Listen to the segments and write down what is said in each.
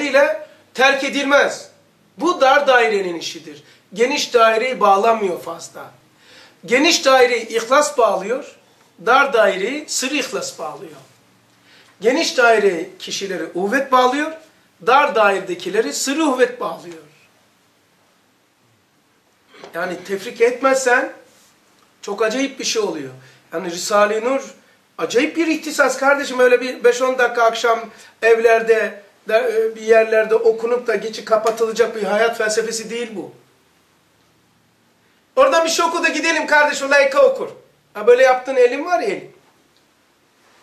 ile terk edilmez. Bu dar dairenin işidir. Geniş daireyi bağlamıyor fazla. Geniş daireyi ihlas bağlıyor, dar daireyi sır ihlas bağlıyor. Geniş daire kişileri uhvet bağlıyor, dar dairedekileri sır uhvet bağlıyor. Yani tefrik etmezsen çok acayip bir şey oluyor. Yani Risale-i Nur acayip bir ihtisas kardeşim. Öyle bir 5-10 dakika akşam evlerde bir yerlerde okunup da geçi kapatılacak bir hayat felsefesi değil bu. Oradan bir şey oku da gidelim kardeşim layıka okur. Ha böyle yaptığın elin var ya elin.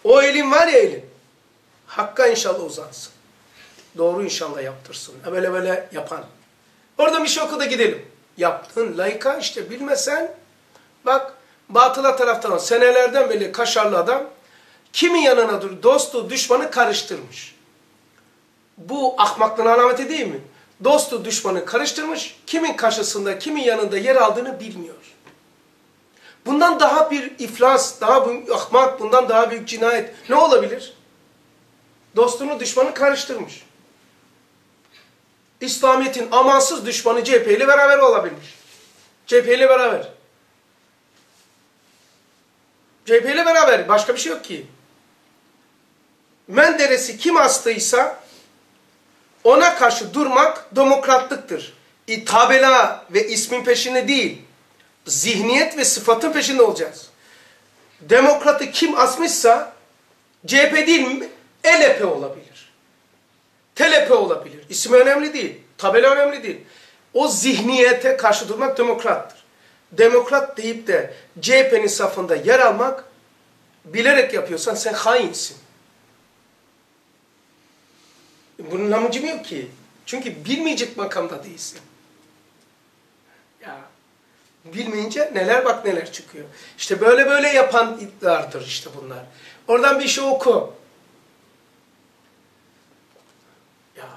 O elin var ya elin. Hakka inşallah uzansın. Doğru inşallah yaptırsın. Ha böyle böyle yapan. Oradan bir şey oku da gidelim. Yaptığın layıka işte bilmesen bak batıla taraftan senelerden beri kaşarlı adam kimin yanına dur dostu düşmanı karıştırmış. Bu ahmaklığın alameti değil mi? Dostu düşmanı karıştırmış, kimin karşısında, kimin yanında yer aldığını bilmiyor. Bundan daha bir iflas, daha büyük ahmak, bundan daha büyük cinayet ne olabilir? Dostunu düşmanı karıştırmış. İslamiyet'in amansız düşmanı CHP ile beraber olabilmiş. CHP ile beraber. CHP ile beraber. Başka bir şey yok ki. Menderes'i kim astıysa ona karşı durmak demokratlıktır. Tabela ve ismin peşinde değil, zihniyet ve sıfatın peşinde olacağız. Demokratı kim asmışsa CHP değil mi? ELP olabilir. TLP olabilir. İsmi önemli değil. Tabela önemli değil. O zihniyete karşı durmak demokrattır. Demokrat deyip de CHP'nin safında yer almak bilerek yapıyorsan sen hainsin. Bunun amacı yok ki. Çünkü bilmeyecek makamda değilsin. Ya bilmeyince neler bak neler çıkıyor. İşte böyle böyle yapan iddialardır işte bunlar. Oradan bir şey oku. Ya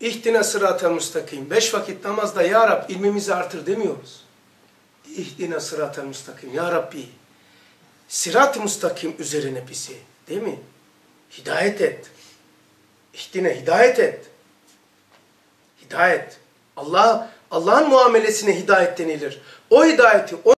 İhdine sırat-ı müstakim. Beş vakit namazda Ya Rab ilmimizi artır demiyoruz. İhdine sırat-ı müstakim. Ya Rabbi sirat-ı müstakim üzerine bizi. Değil mi? Hidayet et. İhtine hidayet et. Hidayet. Allah Allah'ın muamelesine hidayet denilir. O hidayeti o